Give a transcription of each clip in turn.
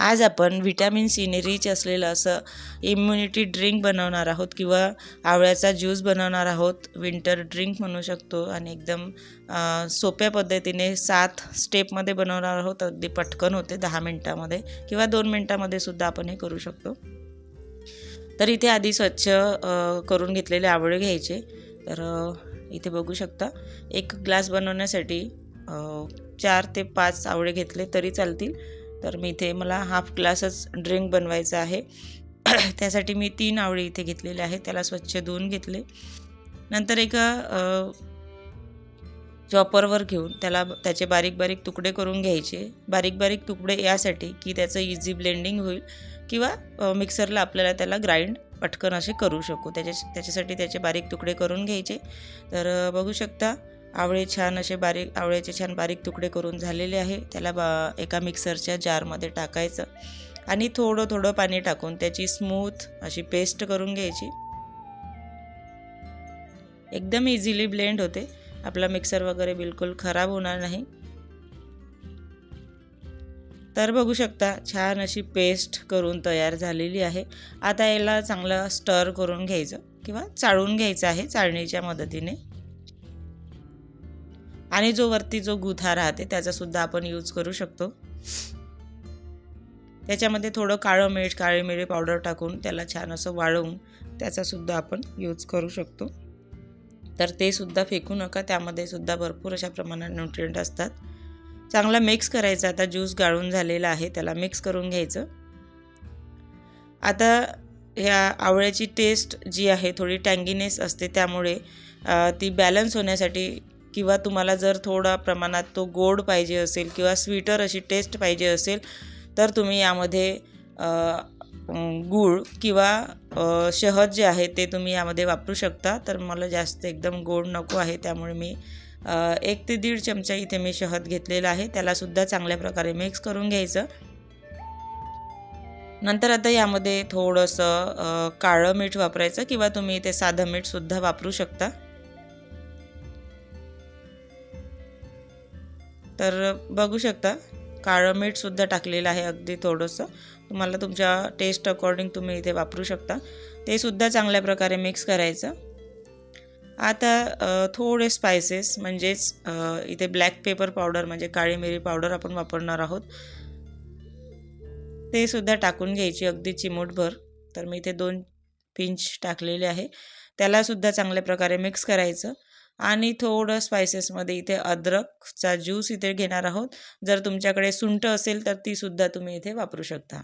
आज आपण व्हिटॅमिन सीने रिच असलेलं असं इम्युनिटी ड्रिंक बनवणार आहोत किंवा आवळ्याचा ज्यूस बनवणार आहोत. विंटर ड्रिंक म्हणू शकतो आणि एकदम सोप्या पद्धतीने सात स्टेपमध्ये बनवणार आहोत. अगदी पटकन होते दहा मिनटामध्ये किंवा दोन मिनटामध्ये सुद्धा आपण हे करू शकतो. तर इथे आधी स्वच्छ करून घेतलेले आवळे घ्यायचे. तर इथे बघू शकता एक ग्लास बनवण्यासाठी चार ते पाच आवळे घेतले तरी चालतील. तर मी इथे मला हाफ ग्लासच ड्रिंक बनवायचं आहे. त्यासाठी मी तीन आवळे इथे घेतलेले आहे त्याला स्वच्छ धुवून घेतले. नंतर एका चॉपरवर घेऊन त्याला त्याचे बारीक बारीक तुकडे करून घ्यायचे. बारीक बारीक तुकडे यासाठी की त्याचं इझी ब्लेंडिंग होईल किंवा मिक्सरला आपल्याला त्याला ग्राइंड पटकन असे करू शकू. त्याच्या त्याच्यासाठी त्याचे बारीक तुकडे करून घ्यायचे. तर बघू शकता आवळे छान असे बारीक आवळ्याचे छान बारीक तुकडे करून झालेले आहे. त्याला बा एका मिक्सरच्या जारमध्ये टाकायचं आणि थोडं थोडं पाणी टाकून त्याची स्मूथ अशी पेस्ट करून घ्यायची. एकदम इझिली ब्लेंड होते. आपला मिक्सर वगैरे बिलकुल खराब होणार नाही. तर बघू शकता छान अशी पेस्ट करून तयार झालेली आहे. आता याला चांगलं स्टर करून घ्यायचं किंवा चाळून घ्यायचं आहे चाळणीच्या मदतीने. आणि जो वरती जो गुथा राहते त्याचा सुद्धा आपण यूज करू शकतो. त्याच्यामध्ये थोडं काळं मीठ काळी मिरी पावडर टाकून त्याला छान असं वाळवून त्याचा सुद्धा आपण यूज करू शकतो. तर ते सुद्धा फेकू नका त्यामध्ये सुद्धा भरपूर अशा प्रमाणात न्यूट्रिएंट असतात. चांगला मिक्स करायचा आता ज्यूस गाळून झालेला आहे त्याला मिक्स करून घ्यायचं. आता ह्या आवळ्याची टेस्ट जी आहे थोडी टँगीनेस असते त्यामुळे ती बॅलन्स होण्यासाठी किंवा तुम्हाला जर थोडा प्रमाणात तो गोड पाहिजे असेल किंवा स्वीटर अशी टेस्ट पाहिजे असेल तर तुम्ही यामध्ये गूळ किंवा शहद जे आहे ते तुम्ही यामध्ये वापरू शकता. तर मला जास्त एकदम गोड नको आहे त्यामुळे मी एक ते दीड चमचा इथे मी शहद घेतलेला आहे. त्यालासुद्धा चांगल्या प्रकारे मिक्स करून घ्यायचं. नंतर आता यामध्ये थोडंसं काळं मीठ वापरायचं किंवा तुम्ही इथे साधं मीठसुद्धा वापरू शकता. तर बघू शकता. काळं मीठसुद्धा टाकलेलं आहे अगदी थोडंसं. तुम्हाला तुमच्या टेस्ट अकॉर्डिंग तुम्ही इथे वापरू शकता. ते सुद्धा चांगल्या प्रकारे मिक्स करायचं. आता थोडे स्पायसेस म्हणजेच इथे ब्लॅक पेपर पावडर म्हणजे काळी मिरी पावडर आपण वापरणार आहोत. ते सुद्धा टाकून घ्यायची अगदी चिमूटभर. तर मी इथे दोन पिंच टाकलेले आहे. त्यालासुद्धा चांगल्या प्रकारे मिक्स करायचं. आणि थोडं स्पायसेसमध्ये इथे अद्रकचा ज्यूस इथे घेणार आहोत. जर तुमच्याकडे सुंठ असेल तर ती सुद्धा तुम्ही इथे वापरू शकता.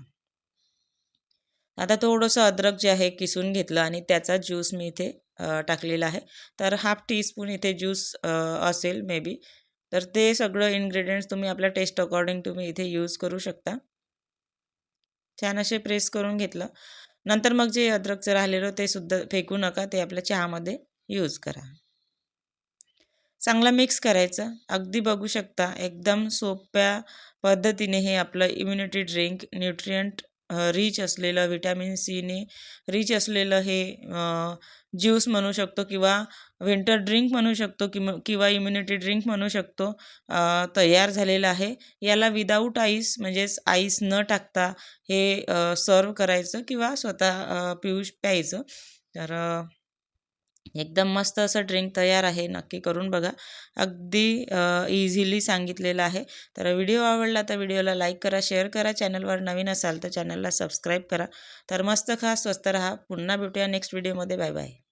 आता थोडंसं अद्रक जे आहे किसून घेतलं आणि त्याचा ज्यूस मी इथे टाकलेला आहे. तर हाफ टीस्पून इथे ज्यूस असेल मे बी तर ते सगळं इन्ग्रेडियंट्स तुम्ही आपल्या टेस्ट अकॉर्डिंग तुम्ही इथे यूज करू शकता. छान असे प्रेस करून घेतलं. नंतर मग जे अद्रकचं राहिलेलं ते सुद्धा फेकू नका. ते आपल्या चहामध्ये यूज करा. चांगला मिक्स करायचं. अगदी बघू शकता एकदम सोप्या पद्धतीने हे आपलं इम्युनिटी ड्रिंक न्यूट्रियंट रिच असलेलं व्हिटॅमिन सीने रिच असलेलं हे ज्यूस म्हणू शकतो किंवा विंटर ड्रिंक म्हणू शकतो किंवा किंवा इम्युनिटी ड्रिंक म्हणू शकतो तयार झालेलं आहे. याला विदाऊट आईस म्हणजेच आईस न टाकता हे सर्व करायचं किंवा स्वतः पिऊ प्यायचं. तर एकदम मस्त असं ड्रिंक तयार आहे नक्की करून बघा. अगदी इझिली सांगितलेलं आहे. तर व्हिडिओ आवडला तर व्हिडिओला लाईक करा शेअर करा. चॅनलवर नवीन असाल तर चॅनलला सबस्क्राईब करा. तर मस्त खा स्वस्त रहा. पुन्हा भेटूया नेक्स्ट व्हिडिओमध्ये बाय बाय